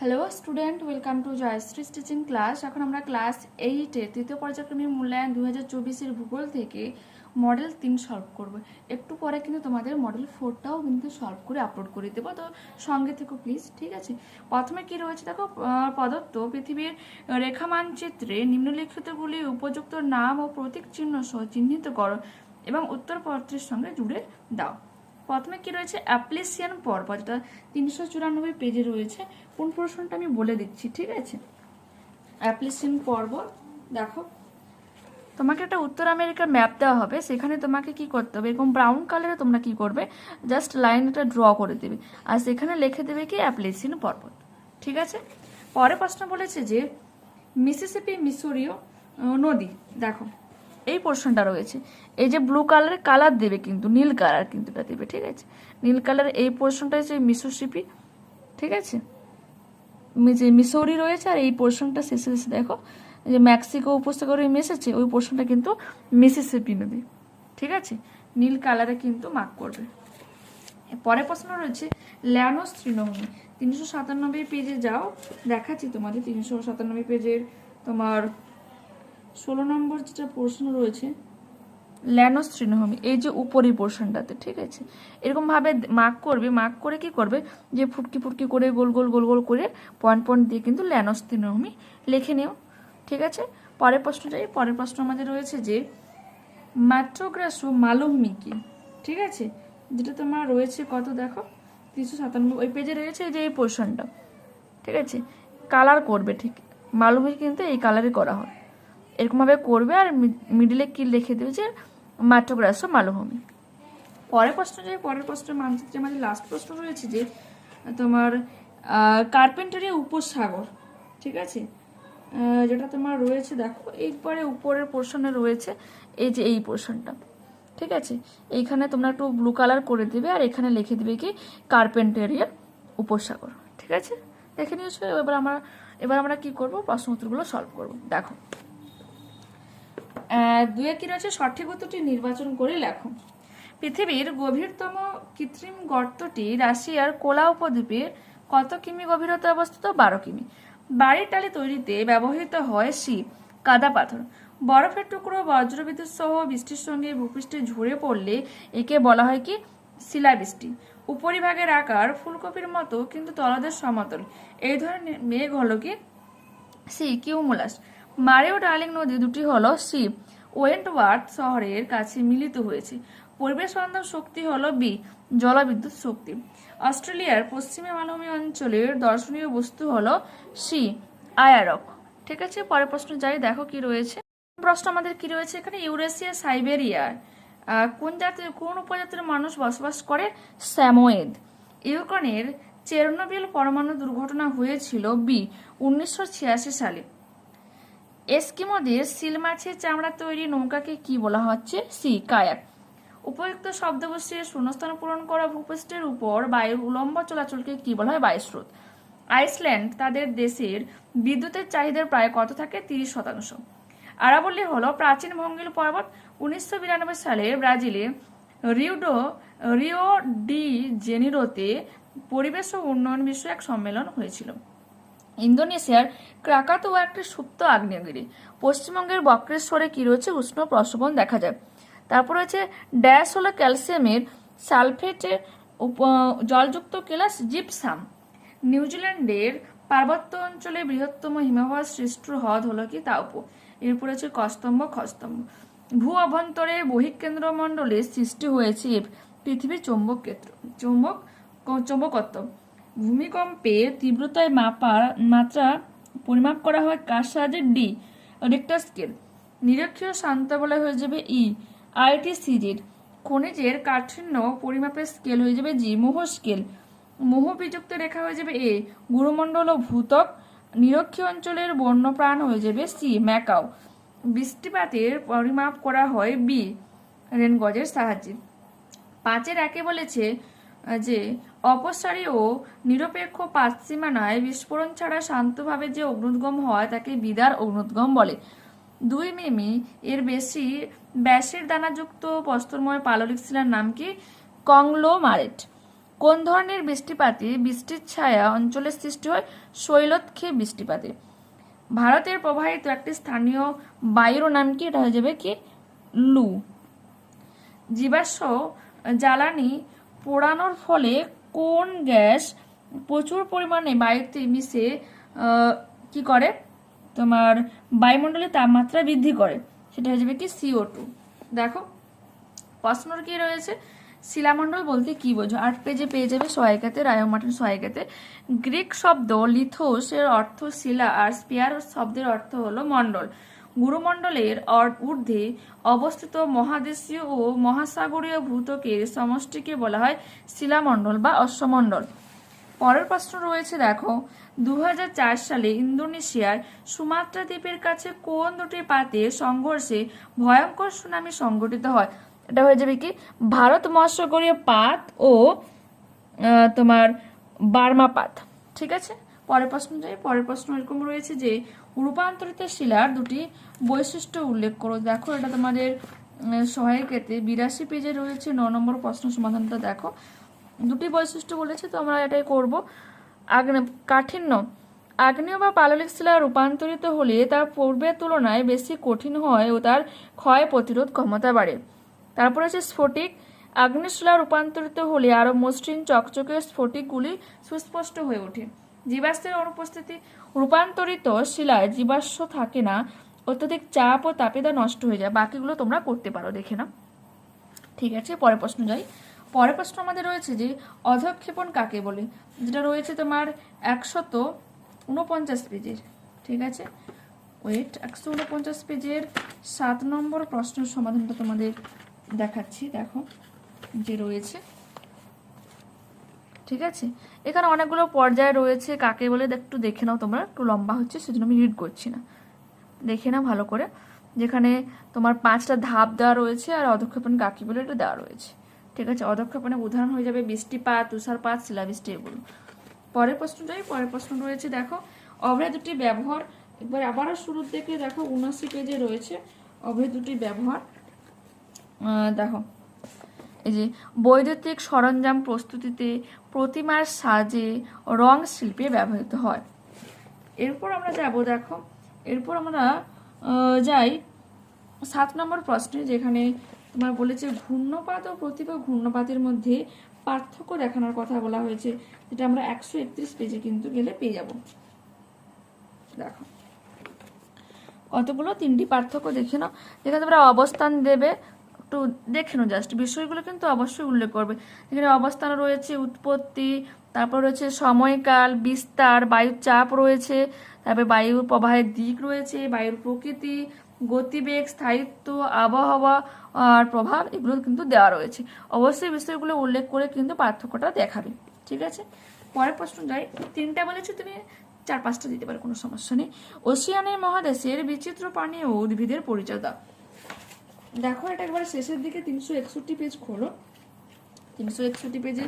Hello student welcome to Joyshree teaching class এখন আমরা class এইটের তৃতীয় পর্যায়ক্রমিক মূল্যায়ন দু হাজার চব্বিশের ভূগোল থেকে মডেল তিন সলভ করব। একটু পরে কিন্তু তোমাদের মডেল ফোরটাও কিন্তু সলভ করে আপলোড করে দেবো। তো সঙ্গে থেকো প্লিজ ঠিক আছে? প্রথমে কি রয়েছে দেখো প্রদত্ত পৃথিবীর রেখা মানচিত্রে নিম্নলিখিতগুলি উপযুক্ত নাম ও প্রতীক চিহ্ন সহ চিহ্নিত করো এবং উত্তরপত্রের সঙ্গে জুড়ে দাও। প্রথমে কি রয়েছে? অ্যাপ্লিসিয়ান যেটা তিনশো চুরানব্বই পেজে রয়েছে। কোন প্রশ্নটা আমি বলে দিচ্ছি, ঠিক আছে? অ্যাপ্লিসিন পর্বত দেখো। তোমাকে একটা উত্তর আমেরিকার ম্যাপ দেওয়া হবে, সেখানে তোমাকে কি করতে হবে, এরকম ব্রাউন কালারে তোমরা কি করবে, জাস্ট লাইন লাইনটা ড্র করে দেবে, আর সেখানে লিখে দেবে কি অ্যাপ্লিসিয়ান পর্বত ঠিক আছে? পরে প্রশ্ন বলেছে যে, মিসিসিপি, মিসোরিও নদী, দেখো, এই পোর্শনটা রয়েছে। এই যে ব্লু কালারের কালার দেবে কিন্তু, নীল কালার কিন্তু এটা দেবে, ঠিক আছে? নীল কালার এই পোর্শনটা হচ্ছে মিসোসিপি, ঠিক আছে? মিসৌরি রয়েছে আর এই পোর্শনটা শেষে শেষে দেখো যে মেক্সিকো উপসাগরে মিশেছে ওই পোর্শনটা কিন্তু মিসিসিপি নদী, ঠিক আছে? নীল কালারে কিন্তু মার্ক করবে। পরের প্রশ্ন রয়েছে, ল্যানোস তৃণভূমি, তিনশো সাতানব্বই পেজে যাও, দেখাচ্ছি তোমাদের তিনশো সাতানব্বই পেজের তোমার ষোলো নম্বর যেটা প্রশ্ন রয়েছে ল্যানোস তৃণভূমি এই যে উপরি পোর্শনটাতে ঠিক আছে? এরকমভাবে মার্ক করবে মার্ক করে কি করবে? যে ফুটকি ফুটকি করে গোল গোল গোল গোল করে পয়েন্ট পয়েন্ট দিয়ে কিন্তু ল্যানোস তৃণভূমি লিখে নিও, ঠিক আছে? পরের প্রশ্নটাই পরের প্রশ্ন আমাদের রয়েছে যে ম্যাট্রোগ্রাস ও মালভূমি কি ঠিক আছে? যেটা তোমার রয়েছে কত দেখো? তিনশো সাতানব্বই, ওই পেজে রয়েছে যে এই পোর্শনটা, ঠিক আছে? কালার করবে, ঠিক। মালভূমি কিন্তু এই কালারই করা হয়। এরকমভাবে করবে আর মিডিলে কি লিখে দেবে যে মাট্রোগ্রাস ও মালভূমি পরের প্রশ্ন যে, পরের প্রশ্ন মানচিত্রে আমাদের লাস্ট প্রশ্ন রয়েছে যে, তোমার কার্পেন্টারি উপসাগর, ঠিক আছে? যেটা তোমার রয়েছে, দেখো এইবারে উপরের পোর্শনে রয়েছে, এই যে এই পোর্শনটা ঠিক আছে? এইখানে তোমরা একটু ব্লু কালার করে দিবে আর এখানে লিখে দিবে কি কার্পেন্টেরিয়া উপসাগর, ঠিক আছে? দেখে নিয়েছো? এবার আমরা এবার আমরা কি করব? প্রশ্ন উত্তরগুলো সলভ করব। দেখো। দুয়ে রয়েছে, সঠিক উত্তরটি নির্বাচন করে লেখো। পৃথিবীর গভীরতম কৃত্রিম গর্তটি রাশিয়ার কোলা উপদ্বীপের কত কিমি গভীরতা অবস্থিত? বারো কিমি। বাড়ির টালি তৈরিতে ব্যবহৃত হয় শি কাদা পাথর। বরফের টুকরো বজ্রবিদ্যুৎ সহ বৃষ্টির সঙ্গে ভূপৃষ্ঠে ঝরে পড়লে একে বলা হয় কি? শিলাবৃষ্টি। উপরিভাগের আকার ফুলকপির মতো, কিন্তু তলদের সমতল। এই ধরনের মেঘ হলো কি? C, cumulus. মারিও ডার্লিং নদী দুটি হল সি ওয়েন্টওয়ার্থ শহরের কাছে মিলিত হয়েছে। পরিবেশ বান্ধব শক্তি হলো বি, জলবিদ্যুৎ শক্তি। অস্ট্রেলিয়ার পশ্চিমে মালভূমি অঞ্চলের দর্শনীয় বস্তু হল সি, আয়ারক। ঠিক আছে, পরের প্রশ্ন যাই, দেখো কি রয়েছে। প্রশ্ন আমাদের কি রয়েছে এখানে? ইউরেশিয়া সাইবেরিয়ার কোন জাতির কোন উপজাতির মানুষ বসবাস করে? স্যামোয়েদ ইউক্রেনের চেরনোবিল পরমাণু দুর্ঘটনা হয়েছিল বি, উনিশশো ছিয়াশি সালে। এস্কিমোদের সিল মাছের চামড়া তৈরি নৌকাকে কি বলা হচ্ছে? C, kayak. উপযুক্ত শব্দ বসিয়ে শূন্যস্থান পূরণ করা ভূপৃষ্ঠের উপর বায়ুর উলম্ব চলাচলকে কি বলা হয়? বায়ুস্রোত। আইসল্যান্ড তাদের দেশের বিদ্যুতের চাহিদার প্রায় কত থাকে? তিরিশ শতাংশ। আরাবল্লী হলো প্রাচীন ভঙ্গিল পর্বত। উনিশশো বিরানব্বই সালে ব্রাজিলে রিউডো রিও ডি জেনিরোতে পরিবেশ ও উন্নয়ন বিষয়ে এক সম্মেলন হয়েছিল। ইন্দোনেশিয়ার ক্রাকাতোয়া একটি সুপ্ত আগ্নেয়গিরি। পশ্চিমবঙ্গের বক্রেশ্বরে কি রয়েছে উষ্ণ প্রস্রবণ দেখা যায়। তারপর রয়েছে ড্যাশ হলো ক্যালসিয়ামের সালফেটের জলযুক্ত কেলাস জিপসাম। নিউজিল্যান্ডের পার্বত্য অঞ্চলে বৃহত্তম হিমবাহ সৃষ্ট হ্রদ হলো কি তাউপো এরপর আছে কস্তম্ভ, খস্তম্ভ। ভূ অভ্যন্তরে বহিঃকেন্দ্র মণ্ডলে সৃষ্টি হয়েছে পৃথিবীর চৌম্বক ক্ষেত্র চৌম্বক চৌম্বকত্ব। ভূমিকম্পের তীব্রতায় মাপার মাত্রা পরিমাপ করা হয় কার সাহায্যে? D, Richter scale. নিরক্ষীয় শান্ত বলা হয়ে যাবে ই আইটি সিজির খনিজের কাঠিন্য পরিমাপের স্কেল হয়ে যাবে জি, মোহ স্কেল। মোহ বিযুক্ত রেখা হয়ে যাবে এ, গুরুমণ্ডল ও ভূতক নিরক্ষীয় অঞ্চলের বন্যপ্রাণ হয়ে যাবে সি, ম্যাকাও। বৃষ্টিপাতের পরিমাপ করা হয় বি, রেনগজের সাহায্যে। পাঁচের একে বলেছে যে অপসারী ও নিরপেক্ষ পাশ্চিমানায় বিস্ফোরণ ছাড়া শান্তভাবে যে অগ্নুদ্গম হয়, তাকে বিদার অগ্নুদ্গম বলে। দুই মিমি এর বেশি ব্যাসের দানাযুক্ত প্রস্তরময় পাললিক শিলার নাম কি? কংলোমারেট। কোন ধরনের বৃষ্টিপাতে বৃষ্টির ছায়া অঞ্চলের সৃষ্টি হয়? শৈলক্ষে বৃষ্টিপাতে। ভারতের প্রবাহিত একটি স্থানীয় বায়ুর নাম কি? এটা হয়ে যাবে কি? লু। জীবাশ্ম জ্বালানি পোড়ানোর ফলে কোন গ্যাস প্রচুর পরিমাণে বায়ুতে মিশে কি করে? তোমার বায়ুমণ্ডলের তাপমাত্রা বৃদ্ধি করে। সেটা হয়ে যাবে কি সিও টু দেখো প্রশ্নর কি রয়েছে? শিলামণ্ডল বলতে কি বোঝো? আট পেজে পেয়ে যাবে সহায়িকাতে রায়োমাটন সহায়িকাতে গ্রিক শব্দ লিথোস এর অর্থ শিলা আর স্পিয়ার শব্দের অর্থ হলো মণ্ডল। গুরুমণ্ডলের ঊর্ধ্বে অবস্থিত মহাদেশীয় ও মহাসাগরীয় ভূতকের সমষ্টিকে বলা হয় শিলামণ্ডল বা অশ্বমণ্ডল। পরের প্রশ্ন রয়েছে, দেখো দু সালে ইন্দোনেশিয়ার সুমাত্রা দ্বীপের কাছে কোন দুটি পাতে সংঘর্ষে ভয়ঙ্কর সুনামি সংঘটিত হয়? এটা হয়ে যাবে কি? ভারত মহাসাগরীয় পাত ও তোমার বার্মা পাত। ঠিক আছে? পরের প্রশ্ন যাই, পরের প্রশ্ন এরকম রয়েছে যে রূপান্তরিত শিলার দুটি বৈশিষ্ট্য উল্লেখ করো। দেখো, এটা তোমাদের সহায়িকাতে বিরাশি পেজে রয়েছে, ন নম্বর প্রশ্ন সমাধানটা দেখো। দুটি বৈশিষ্ট্য বলেছে, তো আমরা এটাই করব। আগ্নে, কাঠিন্য। আগ্নেয় বা পাললিক শিলা রূপান্তরিত হলে তার পূর্বের তুলনায় বেশি কঠিন হয় ও তার ক্ষয় প্রতিরোধ ক্ষমতা বাড়ে। তারপর আছে স্ফটিক। আগ্নেয়শিলা রূপান্তরিত হলে আরও মসৃণ, চকচকে স্ফটিকগুলি সুস্পষ্ট হয়ে ওঠে। জীবাশ্মের অনুপস্থিতি রূপান্তরিত শিলায় জীবাশ্ম থাকে না, অত্যধিক চাপ ও তাপে তা নষ্ট হয়ে যায়। বাকিগুলো তোমরা করতে পারো, দেখে না ঠিক আছে, পরের প্রশ্ন যাই। পরের প্রশ্ন আমাদের রয়েছে যে, অধক্ষেপণ কাকে বলে? যেটা রয়েছে তোমার একশত উনপঞ্চাশ পেজের। ঠিক আছে? ওয়েট একশো উনপঞ্চাশ পেজের সাত নম্বর প্রশ্নের সমাধানটা তোমাদের দেখাচ্ছি। দেখো, যে রয়েছে। ঠিক আছে? এখানে অনেকগুলো পর্যায় রয়েছে, কাকে বলে একটু দেখে নাও তোমরা, একটু লম্বা হচ্ছে, সেজন্য আমি রিড করছি না। দেখে নাও ভালো করে। যেখানে তোমার পাঁচটা ধাপ দেওয়া রয়েছে আর অধক্ষেপণ কাকে বলে এটা দেওয়া রয়েছে। ঠিক আছে? অধক্ষেপণের উদাহরণ হয়ে যাবে বৃষ্টিপাত, তুষারপাত, শিলাবৃষ্টি এগুলো। পরের প্রশ্নটাই পরের প্রশ্ন রয়েছে, দেখো অভ্রে দুটি ব্যবহার। একবার আবারও শুরুর দিকে দেখো, উনআশি পেজে রয়েছে অভ্রে দুটি ব্যবহার। দেখো এই যে বৈদ্যুতিক সরঞ্জাম প্রস্তুতিতে প্রতিমার সাজে রং শিল্পে ব্যবহৃত হয়। এরপর আমরা যাব, দেখো, এরপর আমরা যাই সাত নম্বর প্রশ্নে, যেখানে তোমার বলেছে ঘূর্ণপাত ও প্রতিভা ঘূর্ণপাতের মধ্যে পার্থক্য দেখানোর কথা বলা হয়েছে, যেটা আমরা একশো একত্রিশ পেজে কিন্তু গেলে পেয়ে যাব। দেখো, কতগুলো? তিনটি পার্থক্য দেখে নাও। যেখানে তোমরা অবস্থান দেবে একটু দেখে নাও জাস্ট বিষয়গুলো কিন্তু অবশ্যই উল্লেখ করবে। এখানে অবস্থান রয়েছে, উৎপত্তি, তারপর রয়েছে সময়কাল, বিস্তার বায়ুর চাপ রয়েছে, তারপরে বায়ুর প্রবাহের দিক রয়েছে, বায়ুর প্রকৃতি, গতিবেগ, স্থায়িত্ব, আবহাওয়া, আর প্রভাব, এগুলো কিন্তু দেওয়া রয়েছে। অবশ্যই বিষয়গুলো উল্লেখ করে কিন্তু পার্থক্যটা দেখাবে, ঠিক আছে? পরের প্রশ্ন যাই। তিনটা বলেছ তুমি, চার পাঁচটা দিতে পারো, কোনো সমস্যা নেই। ওশিয়ানের মহাদেশের বিচিত্র প্রাণী ও উদ্ভিদের পরিচয় দাও। দেখো, এটা একবারে শেষের দিকে তিনশো একষট্টি পেজ খোলো। তিনশো একষট্টি পেজে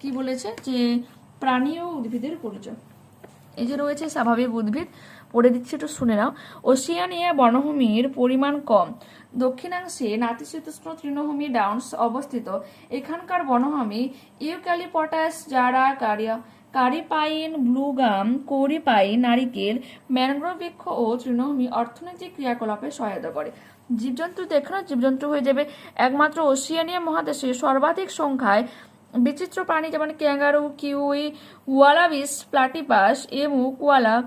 কি বলেছে? যে প্রাণী ও উদ্ভিদের পরিচয়। এই যে রয়েছে স্বাভাবিক উদ্ভিদ, পড়ে দিচ্ছি একটু শুনে নাও। ওশিয়ানিয়া বনভূমির পরিমাণ কম। দক্ষিণাংশে নাতিশীতোষ্ণ তৃণভূমি ডাউন্স অবস্থিত। এখানকার বনভূমি ইউক্যালিপটাস, জারা, কারিয়া, কারিপাইন, ব্লুগাম কৌরিপাইন নারিকেল, ম্যানগ্রোভ বৃক্ষ ও তৃণভূমি অর্থনৈতিক ক্রিয়াকলাপে সহায়তা করে। জীবজন্তু দেখানো, জীবজন্তু হয়ে যাবে একমাত্র ওশিয়ানিয়া মহাদেশে। সর্বাধিক সংখ্যায় বিচিত্র প্রাণী যেমন kangaroo, kiwi, wallabies, platypus emu koala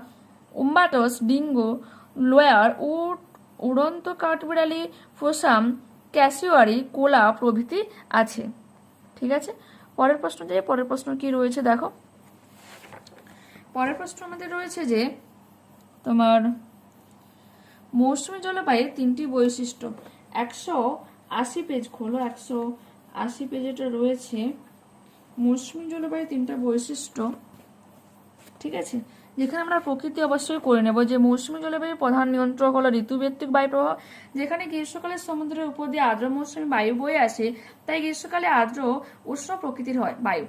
wombats dingo, lower, উট, উড়ন্ত কাঠবিড়ালি, ফোসাম, ক্যাসিওয়ারি, কোলা প্রভৃতি আছে। ঠিক আছে? পরের প্রশ্ন যে, পরের প্রশ্ন কি রয়েছে দেখো। পরের প্রশ্ন আমাদের রয়েছে যে, তোমার মৌসুমী জলবায়ুর তিনটি বৈশিষ্ট্য। একশো আশি পেজ খোলো, একশো আশি পেজেটা রয়েছে। মৌসুমী জলবায়ুর তিনটা বৈশিষ্ট্য, ঠিক আছে? যেখানে আমরা প্রকৃতি অবশ্যই করে নেব। যে মৌসুমী জলবায়ুর প্রধান নিয়ন্ত্রক হলো ঋতুভিত্তিক বায়ু প্রবাহ যেখানে গ্রীষ্মকালে সমুদ্রের উপর দিয়ে আর্দ্র মৌসুমী বায়ু বয়ে আসে, তাই গ্রীষ্মকালে আর্দ্র, উষ্ণ প্রকৃতির হয় বায়ু।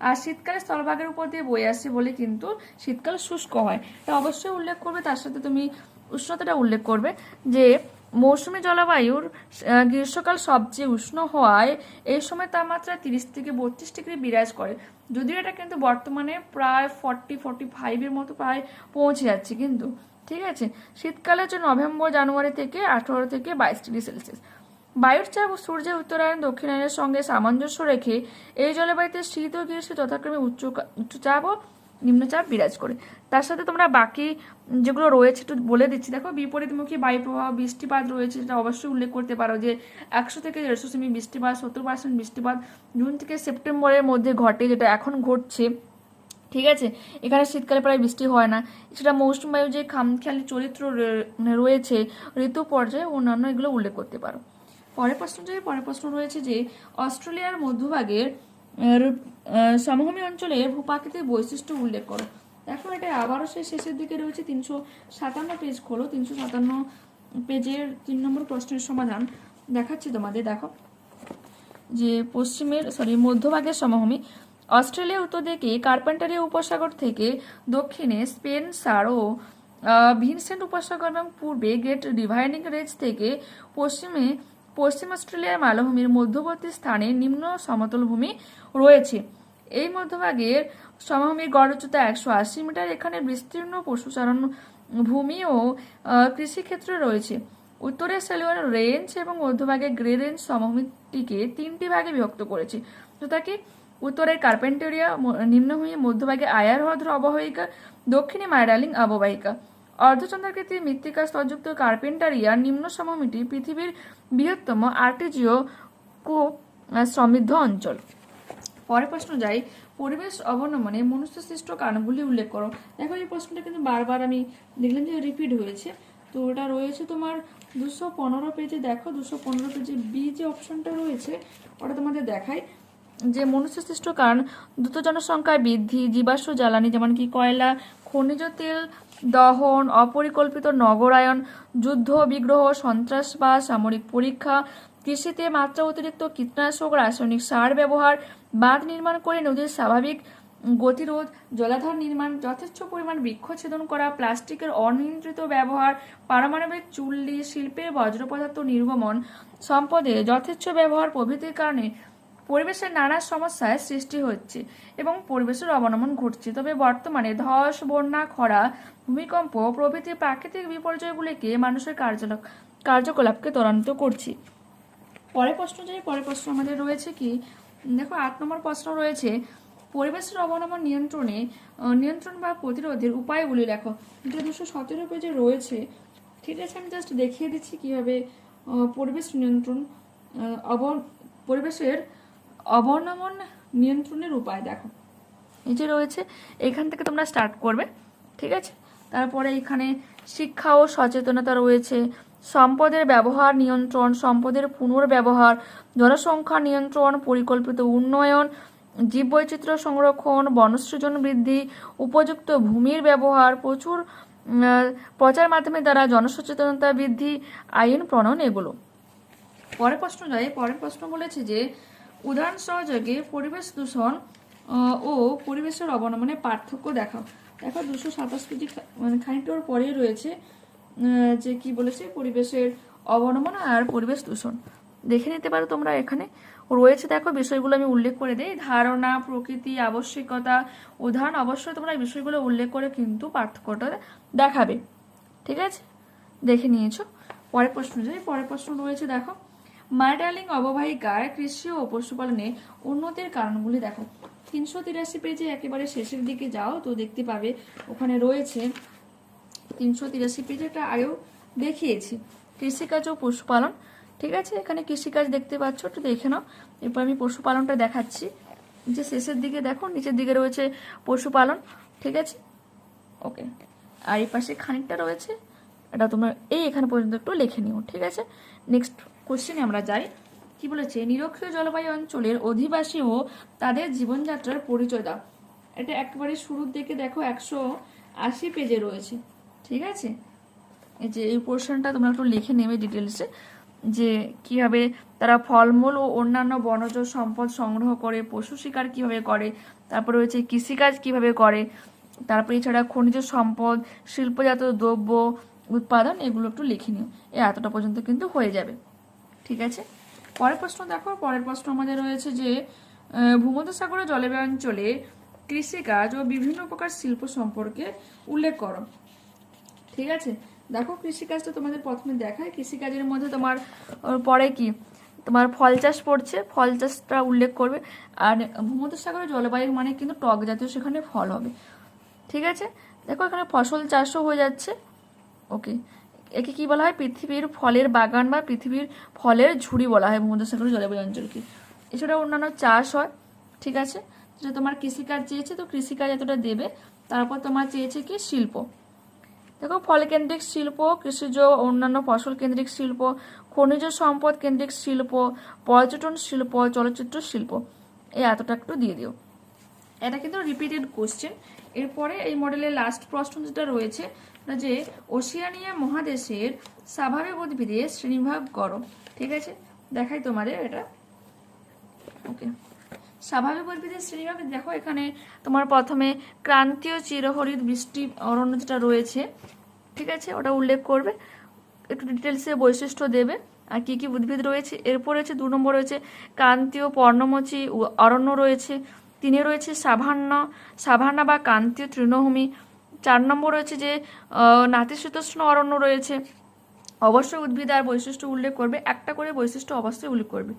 আর শীতকালে স্থলভাগের উপর দিয়ে বয়ে আসে বলে কিন্তু শীতকাল শুষ্ক হয়। তা অবশ্যই উল্লেখ করবে, তার সাথে তুমি উষ্ণতাটা উল্লেখ করবে যে মৌসুমী জলবায়ুর গ্রীষ্মকাল সবচেয়ে উষ্ণ হওয়ায় এই সময় তাপমাত্রা তিরিশ থেকে বত্রিশ ডিগ্রি বিরাজ করে। যদিও এটা কিন্তু বর্তমানে প্রায় ফর্টি ফর্টি ফাইভের মতো প্রায় পৌঁছে যাচ্ছে কিন্তু, ঠিক আছে? শীতকালে হচ্ছে নভেম্বর, জানুয়ারি থেকে আঠারো থেকে বাইশ ডিগ্রি সেলসিয়াস। বায়ুর চাপ সূর্যের উত্তরায়ণ, দক্ষিণায়নের সঙ্গে সামঞ্জস্য রেখে এই জলবায়ুতে শীত ও গ্রীষ্ম যথাক্রমে উচ্চ উচ্চচাপ ও নিম্নচাপ বিরাজ করে। তার সাথে তোমরা বাকি যেগুলো রয়েছে একটু বলে দিচ্ছি। দেখো, বিপরীতমুখী বায়ু প্রবাহ বৃষ্টিপাত রয়েছে সেটা অবশ্যই উল্লেখ করতে পারো যে একশো থেকে দেড়শো সেমি বৃষ্টিপাত, সত্তর পার্সেন্ট বৃষ্টিপাত জুন থেকে সেপ্টেম্বরের মধ্যে ঘটে, যেটা এখন ঘটছে। ঠিক আছে? এখানে শীতকালে প্রায় বৃষ্টি হয় না। সেটা মৌসুম বায়ু যে খামখেয়ালি চরিত্র রয়েছে, ঋতু পর্যায়ে অন্যান্য এগুলো উল্লেখ করতে পারো। পরের প্রশ্ন যে পরের প্রশ্ন রয়েছে যে অস্ট্রেলিয়ার মধ্যভাগের সমভূমি অঞ্চলে ভূপ্রাকৃতিক বৈশিষ্ট্য উল্লেখ করো। দেখো, এটা আবারও সে শেষের দিকে রয়েছে। তিনশো সাতান্ন পেজ খোলো। তিনশো সাতান্ন পেজের তিন নম্বর প্রশ্নের সমাধান দেখাচ্ছি তোমাদের। দেখো, যে পশ্চিমের সরি মধ্যভাগের সমভূমি, অস্ট্রেলিয়া উত্তর দিকে কার্পেন্টারি উপসাগর থেকে দক্ষিণে স্পেনসার ও ভিনসেন্ট উপসাগর এবং পূর্বে গ্রেট ডিভাইডিং রেঞ্জ থেকে পশ্চিমে পশ্চিম অস্ট্রেলিয়ার মালভূমির মধ্যবর্তী স্থানে নিম্ন সমতল ভূমি রয়েছে। এই মধ্যভাগের সমভূমির গড় উচ্চতা একশো আশি মিটার। এখানে বিস্তীর্ণ পশুচারণ ভূমি ও কৃষিক্ষেত্র রয়েছে। উত্তরের সেলুয়ার রেঞ্জ এবং মধ্যভাগে গ্রে রেঞ্জ সমভূমিটিকে তিনটি ভাগে বিভক্ত করেছে। যথা কি উত্তরের কার্পেন্টেরিয়া নিম্নভূমি, মধ্যভাগে আয়ার হ্রদ অববাহিকা দক্ষিণে মাইরালিং অববাহিকা অর্ধচন্দ্রাকৃতির মৃত্তিকা স্তরযুক্ত কার্পেন্টারিয়া নিম্ন সমভূমিটি পৃথিবীর বৃহত্তম আর্টিজিও কো সমৃদ্ধ অঞ্চল। পরের প্রশ্ন যাই। পরিবেশ অবনমনে মনুষ্য সৃষ্ট কারণগুলি উল্লেখ করো। দেখো, এই প্রশ্নটা কিন্তু বারবার আমি দেখলাম যে রিপিট হয়েছে। তো ওটা রয়েছে তোমার দুশো পনেরো পেজে দেখো, দুশো পনেরো পেজে বি যে অপশনটা রয়েছে, ওটা তোমাদের দেখাই। যে মনুষ্য সৃষ্ট কারণ, দ্রুত জনসংখ্যা বৃদ্ধি, জীবাশ্ম জ্বালানি, যেমন কি কয়লা, খনিজ তেল দহন, অপরিকল্পিত নগরায়ন যুদ্ধ, বিগ্রহ, সন্ত্রাসবাদ, সামরিক পরীক্ষা, কৃষিতে মাত্রা অতিরিক্ত কীটনাশক, রাসায়নিক সার ব্যবহার, বাঁধ নির্মাণ করে নদীর স্বাভাবিক গতিরোধ, জলাধার নির্মাণ যথেষ্ট পরিমাণ বৃক্ষছেদন করা, প্লাস্টিকের অনিয়ন্ত্রিত ব্যবহার, পারমাণবিক চুল্লি, শিল্পের বজ্র পদার্থ নির্গমন, সম্পদে যথেচ্ছ ব্যবহার প্রভৃতির কারণে পরিবেশের নানা সমস্যায় সৃষ্টি হচ্ছে এবং পরিবেশের অবনমন ঘটছে। তবে বর্তমানে ধস, বন্যা, খরা, ভূমিকম্প প্রভৃতি প্রাকৃতিক বিপর্যয়গুলিকে মানুষের কার্যকলাপ কার্যকলাপকে ত্বরান্বিত করছে। পরের প্রশ্ন যাই পরের প্রশ্ন আমাদের রয়েছে কি? দেখো, আট নম্বর প্রশ্ন রয়েছে, পরিবেশের অবনমন নিয়ন্ত্রণে নিয়ন্ত্রণ বা প্রতিরোধের উপায়গুলি লেখো। এটা দুশো সতেরো পেজে রয়েছে। ঠিক আছে, আমি জাস্ট দেখিয়ে দিচ্ছি কীভাবে পরিবেশ নিয়ন্ত্রণ অব, পরিবেশের অবনমন নিয়ন্ত্রণের উপায় দেখো। যে রয়েছে, এখান থেকে তোমরা স্টার্ট করবে, ঠিক আছে? তারপরে এখানে শিক্ষা ও সচেতনতা রয়েছে, সম্পদের ব্যবহার নিয়ন্ত্রণ, সম্পদের পুনর্ব্যবহার, জনসংখ্যা নিয়ন্ত্রণ, পরিকল্পিত উন্নয়ন, জীববৈচিত্র্য সংরক্ষণ, বনসৃজন বৃদ্ধি, উপযুক্ত ভূমির ব্যবহার, প্রচুর প্রচার মাধ্যমের দ্বারা জনসচেতনতা বৃদ্ধি, আইন প্রণয়ন এগুলো। পরের প্রশ্ন যাই পরের প্রশ্ন বলেছে যে উদাহরণ সহযোগে পরিবেশ দূষণ ও পরিবেশের অবনমনে পার্থক্য দেখাও। দেখো, দুশো সাতাশ খা- মানে খানিকটার পরেই রয়েছে যে কি বলেছে? পরিবেশের অবনমন আর পরিবেশ দূষণ। দেখে নিতে পারো তোমরা এখানে। রয়েছে দেখো, বিষয়গুলো আমি উল্লেখ করে দিই। ধারণা, প্রকৃতি, আবশ্যিকতা। উদাহরণ অবশ্যই তোমরা এই বিষয়গুলো উল্লেখ করে কিন্তু পার্থক্যটা দেখাবে। ঠিক আছে? দেখে নিয়েছো। পরের প্রশ্ন যাই পরের প্রশ্ন রয়েছে, দেখো। মার্ডালিং অববাহিকায় কৃষি ও পশুপালনে উন্নতির কারণগুলি দেখো। তিনশো তিরাশি পেজে একেবারে শেষের দিকে যাও তো দেখতে পাবে ওখানে রয়েছে তিনশো তিরাশি পেজে একটা দেখিয়েছি। কৃষিকাজ ও পশুপালন, ঠিক আছে? এখানে কৃষিকাজ দেখতে পাচ্ছ, একটু দেখে নাও। এরপর আমি পশুপালনটা দেখাচ্ছি। যে শেষের দিকে দেখো, নিচের দিকে রয়েছে পশুপালন, ঠিক আছে? ওকে, আর এই পাশে খানিকটা রয়েছে, এটা তোমরা এই এখানে পর্যন্ত একটু লিখে নিও, ঠিক আছে? নেক্সট কোশ্চেনে আমরা যাই। কি বলেছে? নিরক্ষীয় জলবায়ু অঞ্চলের অধিবাসী ও তাদের জীবনযাত্রার পরিচয় দাও। এটা একেবারে শুরুর দিকে দেখো একশো আশি পেজে রয়েছে। ঠিক আছে? এই যে, এই পোর্শনটা তোমরা একটু লিখে নেবে ডিটেলসে যে কীভাবে তারা ফলমূল ও অন্যান্য বনজ সম্পদ সংগ্রহ করে, পশু শিকার কীভাবে করে, তারপর রয়েছে কৃষিকাজ কীভাবে করে, তারপরে এছাড়া খনিজ সম্পদ, শিল্পজাত দ্রব্য, উৎপাদন, এগুলো একটু লিখে নিও। এই এতটা পর্যন্ত কিন্তু হয়ে যাবে। ঠিক আছে? পরের প্রশ্ন দেখো পরের প্রশ্ন আমাদের রয়েছে যে আহ, ভূমধ্যসাগরের জলবায়ু অঞ্চলে কৃষিকাজ ও বিভিন্ন প্রকার শিল্প সম্পর্কে উল্লেখ করো। ঠিক আছে? দেখো কৃষিকাজটা তোমাদের প্রথমে দেখায় কৃষিকাজের মধ্যে তোমার পরে কি? তোমার ফল চাষ পড়ছে ফল চাষটা উল্লেখ করবে। আর ভূমধ্যসাগরের জলবায়ু মানে কিন্তু টক জাতীয় সেখানে ফল হবে। ঠিক আছে? দেখো এখানে ফসল চাষও হয়ে যাচ্ছে। ওকে। একে কি বলা হয়? পৃথিবীর ফলের বাগান বা পৃথিবীর ফলের ঝুড়ি বলা হয় ভূমধ্যসাগরের জলবায়ু অঞ্চলকে এছাড়া অন্যান্য চাষ হয়, ঠিক আছে? যেটা তোমার কৃষিকাজ চেয়েছে, তো কৃষিকাজ এতটা দেবে। তারপর তোমার চেয়েছে কি? শিল্প। দেখো ফল কেন্দ্রিক শিল্প, কৃষিজ অন্যান্য ফসল কেন্দ্রিক শিল্প, খনিজ সম্পদ কেন্দ্রিক শিল্প, পর্যটন শিল্প, চলচ্চিত্র শিল্প এই এতটা একটু দিয়ে দিও। এটা কিন্তু রিপিটেড কোশ্চেন এরপরে এই মডেলের লাস্ট প্রশ্ন যেটা রয়েছে যে, ওশিয়ানিয়া মহাদেশের স্বাভাবিক উদ্ভিদে শ্রেণীভাগ করো ঠিক আছে? দেখাই তোমাদের এটা। ওকে স্বাভাবিক উদ্ভিদের শ্রেণীভাগ দেখো এখানে তোমার প্রথমে ক্রান্তীয় চিরহরিত বৃষ্টি অরণ্য যেটা রয়েছে, ঠিক আছে? ওটা উল্লেখ করবে। একটু ডিটেলসে বৈশিষ্ট্য দেবে আর কি কি উদ্ভিদ রয়েছে। এরপর রয়েছে দু নম্বর রয়েছে ক্রান্তীয় পর্ণমোচী অরণ্য রয়েছে। তিনে রয়েছে সাভান্ন সাভানা বা ক্রান্তীয় তৃণভূমি। চার নম্বর রয়েছে যে নাতিশীতোষ্ণ অরণ্য রয়েছে। অবশ্যই উদ্ভিদ আর বৈশিষ্ট্য উল্লেখ করবে। একটা করে বৈশিষ্ট্য অবশ্যই উল্লেখ করবে,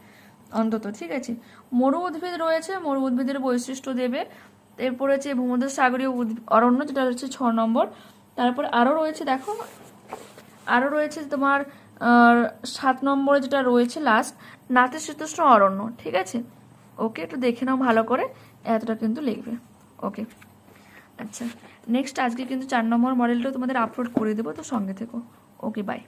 অন্তত, ঠিক আছে? মরু উদ্ভিদ রয়েছে, মরু উদ্ভিদের বৈশিষ্ট্য দেবে। এরপর রয়েছে ভূমধ্য সাগরীয় উদ্ভ- অরণ্য, যেটা হচ্ছে ছ নম্বর। তারপর আরও রয়েছে, দেখো, আরও রয়েছে তোমার সাত নম্বরে যেটা রয়েছে লাস্ট, নাতিশীতোষ্ণ অরণ্য, ঠিক আছে? ওকে একটু দেখে নাও ভালো করে, এতটা কিন্তু লিখবে। ওকে আচ্ছা। নেক্সট আজকে কিন্তু চার নম্বর মডেলটাও তোমাদের আপলোড করে দেবো, তো সঙ্গে থেকো। Okay bye